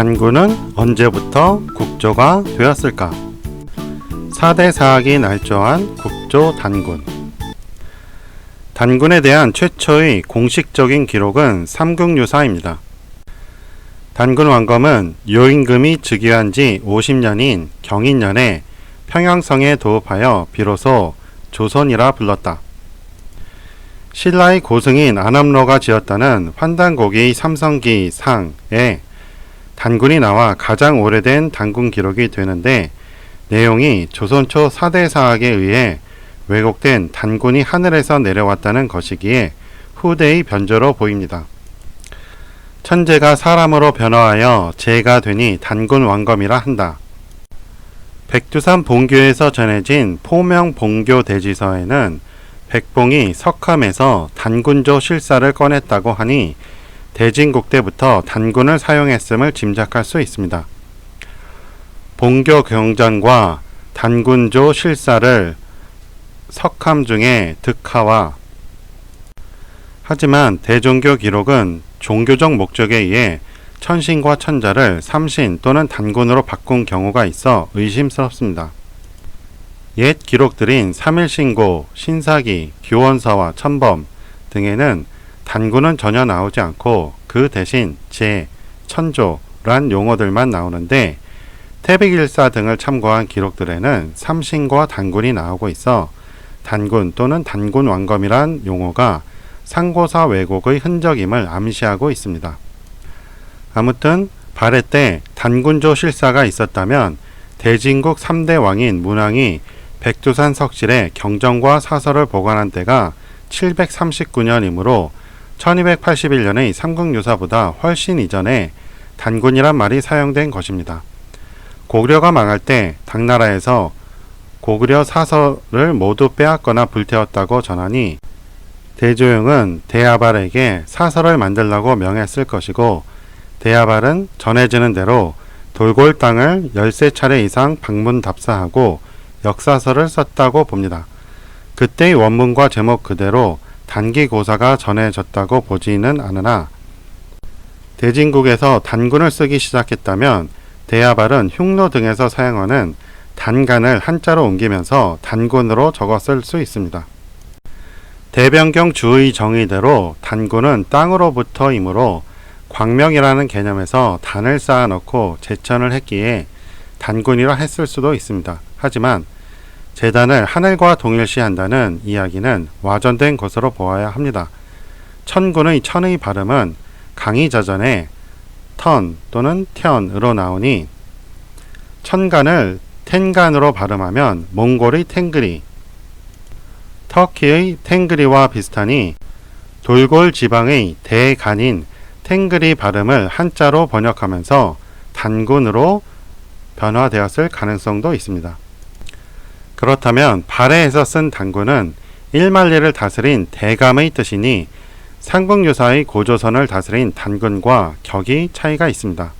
단군은 언제부터 국조가 되었을까? 4대 사학이 날조한 국조 단군. 단군에 대한 최초의 공식적인 기록은 삼국유사입니다. 단군 왕검은 요임금이 즉위한 지 50년인 경인년에 평양성에 도읍하여 비로소 조선이라 불렀다. 신라의 고승인 안암로가 지었다는 환단고기 삼성기 상에 단군이 나와 가장 오래된 단군 기록이 되는데 내용이 조선 초 4대 사학에 의해 왜곡된 단군이 하늘에서 내려왔다는 것이기에 후대의 변조로 보입니다. 천재가 사람으로 변화하여 재가 되니 단군 왕검이라 한다. 백두산 본교에서 전해진 포명 본교 대지서에는 백봉이 석함에서 단군조 실사를 꺼냈다고 하니 대진국 때부터 단군을 사용했음을 짐작할 수 있습니다. 본교 경전과 단군조 실사를 석함 중에 득하와 하지만 대종교 기록은 종교적 목적에 의해 천신과 천자를 삼신 또는 단군으로 바꾼 경우가 있어 의심스럽습니다. 옛 기록들인 삼일신고, 신사기, 교원서와 천범 등에는 단군은 전혀 나오지 않고 그 대신 제, 천조란 용어들만 나오는데 태백일사 등을 참고한 기록들에는 삼신과 단군이 나오고 있어 단군 또는 단군 왕검이란 용어가 상고사 왜곡의 흔적임을 암시하고 있습니다. 아무튼 발해 때 단군조 실사가 있었다면 대진국 3대 왕인 문왕이 백두산 석실에 경전과 사설을 보관한 때가 739년이므로 1281년의 삼국유사보다 훨씬 이전에 단군이란 말이 사용된 것입니다. 고구려가 망할 때 당나라에서 고구려 사설을 모두 빼앗거나 불태웠다고 전하니 대조영은 대야발에게 사설을 만들라고 명했을 것이고 대야발은 전해지는 대로 돌골 땅을 13차례 이상 방문 답사하고 역사서를 썼다고 봅니다. 그때의 원문과 제목 그대로 단기 고사가 전해졌다고 보지는 않으나 대진국에서 단군을 쓰기 시작했다면 대야발은 흉노 등에서 사용하는 단간을 한자로 옮기면서 단군으로 적었을 수 있습니다. 대변경 주의 정의대로 단군은 땅으로부터이므로 광명이라는 개념에서 단을 쌓아 넣고 제천을 했기에 단군이라 했을 수도 있습니다. 하지만 재단을 하늘과 동일시한다는 이야기는 와전된 것으로 보아야 합니다. 천군의 천의 발음은 강의자전에 턴 또는 텐으로 나오니 천간을 텐간으로 발음하면 몽골의 탱그리, 터키의 탱그리와 비슷하니 돌골 지방의 대간인 탱그리 발음을 한자로 번역하면서 단군으로 변화되었을 가능성도 있습니다. 그렇다면 발해에서 쓴 단군은 일만리를 다스린 대감의 뜻이니 삼국유사의 고조선을 다스린 단군과 격이 차이가 있습니다.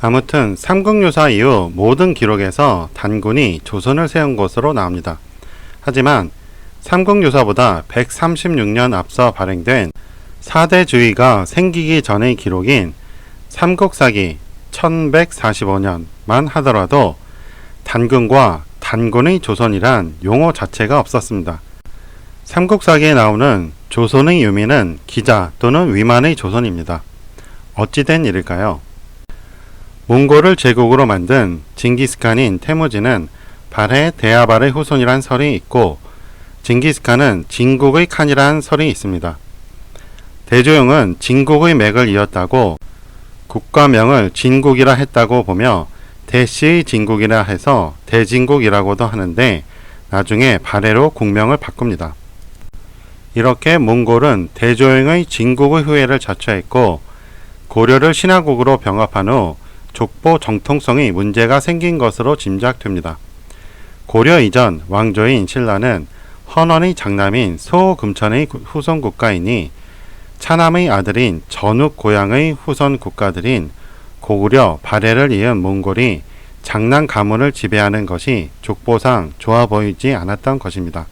아무튼 삼국유사 이후 모든 기록에서 단군이 조선을 세운 것으로 나옵니다. 하지만 삼국유사보다 136년 앞서 발행된 사대주의가 생기기 전의 기록인 삼국사기 1145년만 하더라도 단군과 단군의 조선이란 용어 자체가 없었습니다. 삼국사기에 나오는 조선의 유미는 기자 또는 위만의 조선입니다. 어찌된 일일까요? 몽골을 제국으로 만든 징기스칸인 태무지는 발해 대야발의 후손이란 설이 있고 징기스칸은 진국의 칸이란 설이 있습니다. 대조영은 진국의 맥을 이었다고 국가명을 진국이라 했다고 보며 대시의 진국이라 해서 대진국이라고도 하는데 나중에 발해로 국명을 바꿉니다. 이렇게 몽골은 대조영의 진국의 후예를 자처했고 고려를 신화국으로 병합한 후 족보 정통성이 문제가 생긴 것으로 짐작됩니다. 고려 이전 왕조인 신라는 헌원의 장남인 소금천의 후손 국가이니 차남의 아들인 전욱 고향의 후손 국가들인 고구려 발해를 이은 몽골이 장남 가문을 지배하는 것이 족보상 좋아 보이지 않았던 것입니다.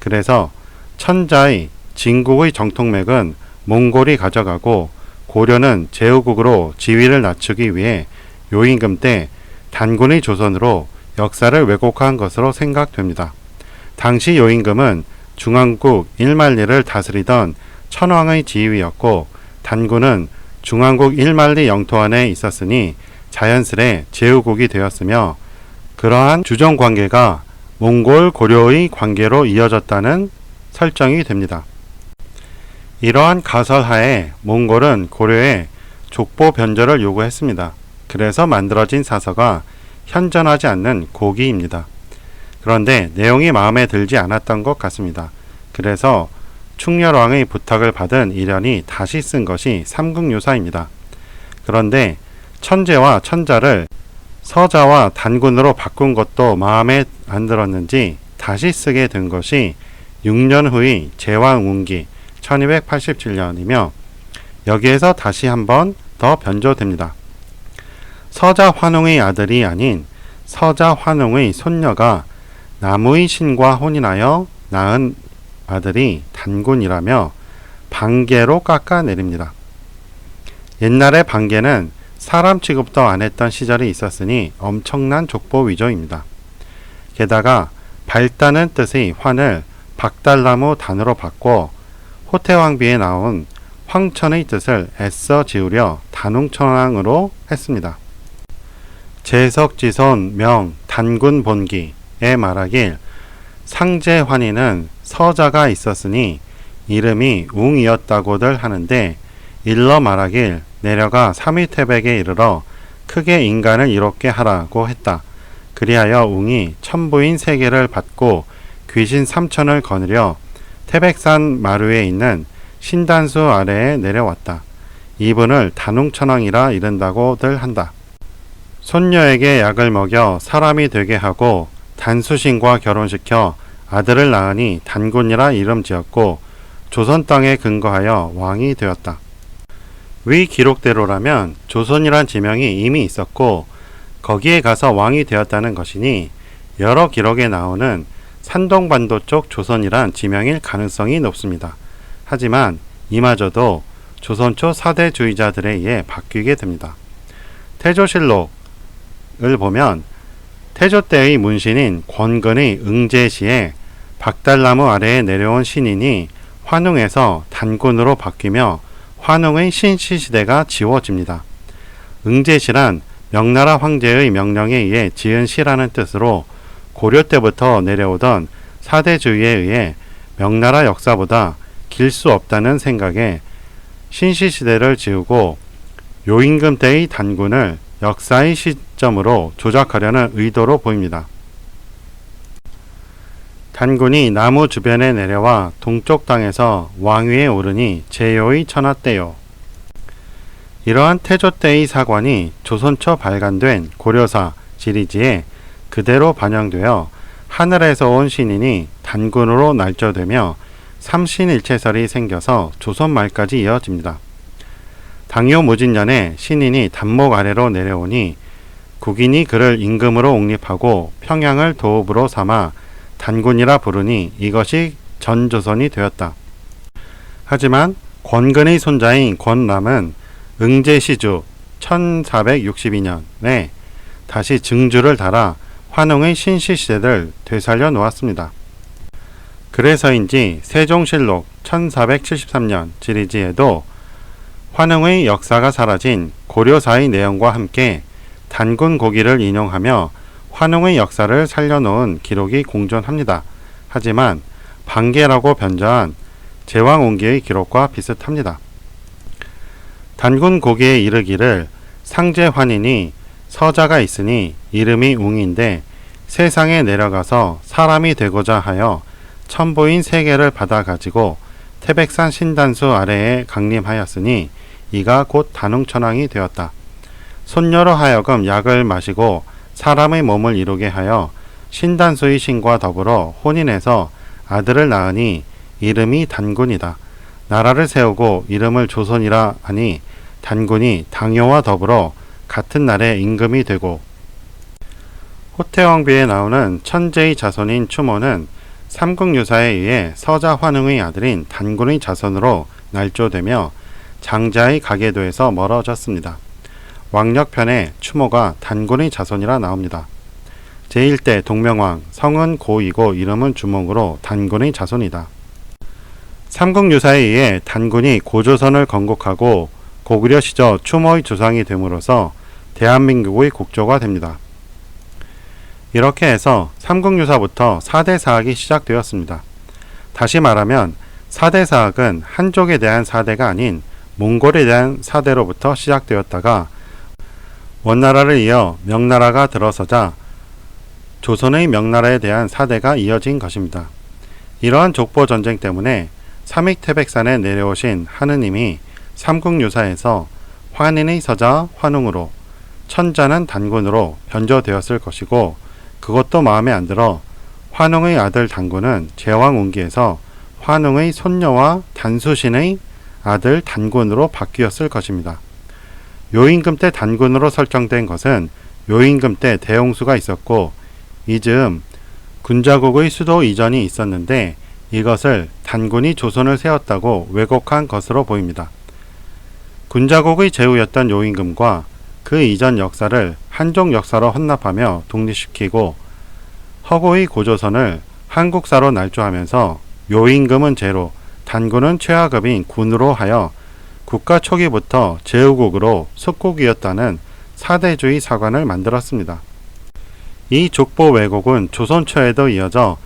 그래서 천자의 진국의 정통맥은 몽골이 가져가고 고려는 제후국으로 지위를 낮추기 위해 요임금 때 단군의 조선으로 역사를 왜곡한 것으로 생각됩니다. 당시 요임금은 중앙국 일만리를 다스리던 천황의 지위였고 단군은 중앙국 일만리 영토 안에 있었으니 자연스레 제후국이 되었으며 그러한 주정 관계가 몽골 고려의 관계로 이어졌다는 설정이 됩니다. 이러한 가설하에 몽골은 고려에 족보 변절을 요구했습니다. 그래서 만들어진 사서가 현존하지 않는 고기입니다. 그런데 내용이 마음에 들지 않았던 것 같습니다. 그래서 충렬왕의 부탁을 받은 이련이 다시 쓴 것이 삼국유사입니다. 그런데 천재와 천자를 서자와 단군으로 바꾼 것도 마음에 안 들었는지 다시 쓰게 된 것이 6년 후의 제왕 운기 1287년이며 여기에서 다시 한번 더 변조됩니다. 서자 환웅의 아들이 아닌 서자 환웅의 손녀가 나무의 신과 혼인하여 낳은 아들이 단군이라며 반개로 깎아내립니다. 옛날에 반개는 사람 취급도 안 했던 시절이 있었으니 엄청난 족보 위조입니다. 게다가 밝다는 뜻의 환을 박달나무 단으로 바꿔 호태왕비에 나온 황천의 뜻을 애써 지우려 단웅천왕으로 했습니다. 제석지손 명 단군 본기에 말하길 상제환희는 서자가 있었으니 이름이 웅이었다고들 하는데 일러 말하길 내려가 삼위태백에 이르러 크게 인간을 이롭게 하라고 했다. 그리하여 웅이 천부인 세계를 받고 귀신 삼천을 거느려 태백산 마루에 있는 신단수 아래에 내려왔다. 이분을 단웅천왕이라 이른다고들 한다. 손녀에게 약을 먹여 사람이 되게 하고 단수신과 결혼시켜 아들을 낳으니 단군이라 이름 지었고 조선 땅에 근거하여 왕이 되었다. 위 기록대로라면 조선이란 지명이 이미 있었고 거기에 가서 왕이 되었다는 것이니 여러 기록에 나오는 산동반도 쪽 조선이란 지명일 가능성이 높습니다. 하지만 이마저도 조선 초 사대주의자들에 의해 바뀌게 됩니다. 태조실록을 보면 태조 때의 문신인 권근의 응제시에 박달나무 아래에 내려온 신인이 환웅에서 단군으로 바뀌며 환웅의 신시 시대가 지워집니다. 응제시란 명나라 황제의 명령에 의해 지은 시라는 뜻으로 고려 때부터 내려오던 사대주의에 의해 명나라 역사보다 길 수 없다는 생각에 신시시대를 지우고 요임금 때의 단군을 역사의 시 점으로 조작하려는 의도로 보입니다. 단군이 나무 주변에 내려와 동쪽 땅에서 왕위에 오르니 제요의 천하 때요. 이러한 태조 때의 사관이 조선 초 발간된 고려사 지리지에 그대로 반영되어 하늘에서 온 신인이 단군으로 날조되며 삼신일체설이 생겨서 조선 말까지 이어집니다. 당요 무진년에 신인이 단목 아래로 내려오니 국인이 그를 임금으로 옹립하고 평양을 도읍으로 삼아 단군이라 부르니 이것이 전조선이 되었다. 하지만 권근의 손자인 권남은 응제시주 1462년에 다시 증주를 달아 환웅의 신시시대를 되살려 놓았습니다. 그래서인지 세종실록 1473년 지리지에도 환웅의 역사가 사라진 고려사의 내용과 함께 단군 고기를 인용하며 환웅의 역사를 살려놓은 기록이 공존합니다. 하지만 반계라고 변조한 제왕옹기의 기록과 비슷합니다. 단군 고기에 이르기를 상제환인이 서자가 있으니 이름이 웅인데 세상에 내려가서 사람이 되고자 하여 천보인 세계를 받아 가지고 태백산 신단수 아래에 강림하였으니 이가 곧 단웅천왕이 되었다. 손녀로 하여금 약을 마시고 사람의 몸을 이루게 하여 신단수의 신과 더불어 혼인해서 아들을 낳으니 이름이 단군이다. 나라를 세우고 이름을 조선이라 하니 단군이 당요와 더불어 같은 날에 임금이 되고 호태왕비에 나오는 천재의 자손인 추모는 삼국유사에 의해 서자 환웅의 아들인 단군의 자손으로 날조되며 장자의 가계도에서 멀어졌습니다. 왕력편에 추모가 단군의 자손이라 나옵니다. 제1대 동명왕 성은 고이고 이름은 주몽으로 단군의 자손이다. 삼국유사에 의해 단군이 고조선을 건국하고 고구려 시절 추모의 조상이 됨으로써 대한민국의 국조가 됩니다. 이렇게 해서 삼국유사부터 4대 사학이 시작되었습니다. 다시 말하면 4대 사학은 한족에 대한 4대가 아닌 몽골에 대한 4대로부터 시작되었다가 원나라를 이어 명나라가 들어서자 조선의 명나라에 대한 4대가 이어진 것입니다. 이러한 족보 전쟁 때문에 삼익태백산에 내려오신 하느님이 삼국유사에서 환인의 서자 환웅으로 천자는 단군으로 변조되었을 것이고 그것도 마음에 안 들어 환웅의 아들 단군은 제왕 운기에서 환웅의 손녀와 단수신의 아들 단군으로 바뀌었을 것입니다. 요임금 때 단군으로 설정된 것은 요임금 때 대홍수가 있었고 이즈음 군자국의 수도 이전이 있었는데 이것을 단군이 조선을 세웠다고 왜곡한 것으로 보입니다. 군자국의 제후였던 요임금과 그 이전 역사를 한족 역사로 헌납하며 독립시키고 허고의 고조선을 한국사로 날조하면서 요임금은 제로, 단군은 최하급인 군으로 하여 국가 초기부터 제후국으로 속국이었다는 사대주의 사관을 만들었습니다. 이 족보 왜곡은 조선 초에도 이어져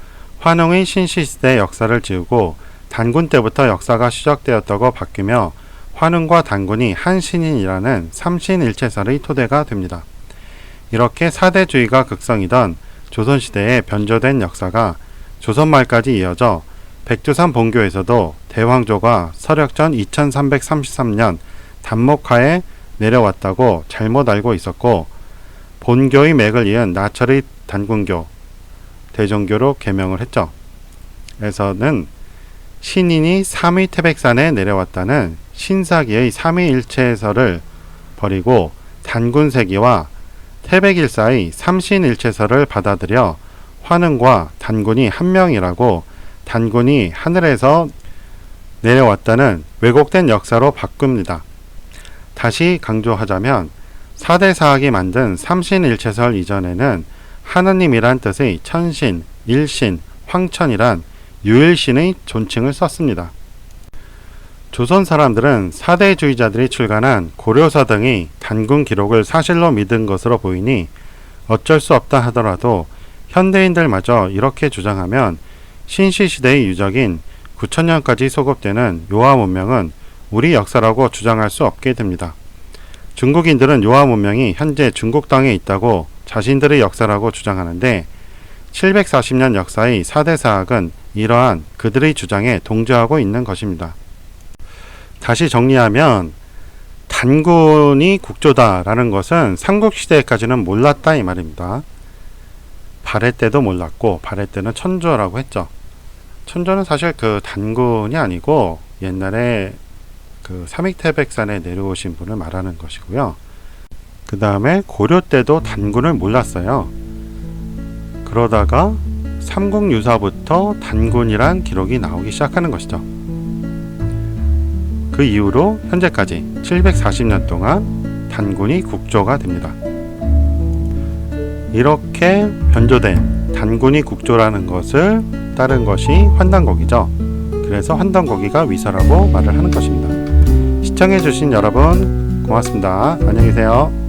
환웅의 신시시대 역사를 지우고 단군 때부터 역사가 시작되었다고 바뀌며 환웅과 단군이 한 신인이라는 삼신일체설의 토대가 됩니다. 이렇게 사대주의가 극성이던 조선시대에 변조된 역사가 조선 말까지 이어져 백두산 본교에서도 대왕조가 서력전 2333년 단목하에 내려왔다고 잘못 알고 있었고 본교의 맥을 이은 나철의 단군교 대종교로 개명을 했죠. 에서는 신인이 삼위 태백산에 내려왔다는 신사기의 삼위일체설을 버리고 단군세기와 태백일사의 삼신일체설을 받아들여 환흥과 단군이 한 명이라고 단군이 하늘에서 내려왔다는 왜곡된 역사로 바꿉니다. 다시 강조하자면 4대 사학이 만든 삼신일체설 이전에는 하느님이란 뜻의 천신, 일신, 황천이란 유일신의 존칭을 썼습니다. 조선 사람들은 사대주의자들이 출간한 고려사 등의 단군 기록을 사실로 믿은 것으로 보이니 어쩔 수 없다 하더라도 현대인들마저 이렇게 주장하면 신시시대의 유적인 9천년까지 소급되는 요하 문명은 우리 역사라고 주장할 수 없게 됩니다. 중국인들은 요하 문명이 현재 중국 땅에 있다고 자신들의 역사라고 주장하는데 740년 역사의 4대 사학은 이러한 그들의 주장에 동조하고 있는 것입니다. 다시 정리하면 단군이 국조다라는 것은 삼국시대까지는 몰랐다 이 말입니다. 발해 때도 몰랐고 발해 때는 천조라고 했죠. 천조는 사실 그 단군이 아니고 옛날에 그 삼익태백산에 내려오신 분을 말하는 것이고요. 그 다음에 고려 때도 단군을 몰랐어요. 그러다가 삼국유사부터 단군이란 기록이 나오기 시작하는 것이죠. 그 이후로 현재까지 740년 동안 단군이 국조가 됩니다. 이렇게 변조된 단군이 국조라는 것을 따른 것이 환단곡이죠. 그래서 환단곡이가 위서라고 말을 하는 것입니다. 시청해주신 여러분 고맙습니다. 안녕히 계세요.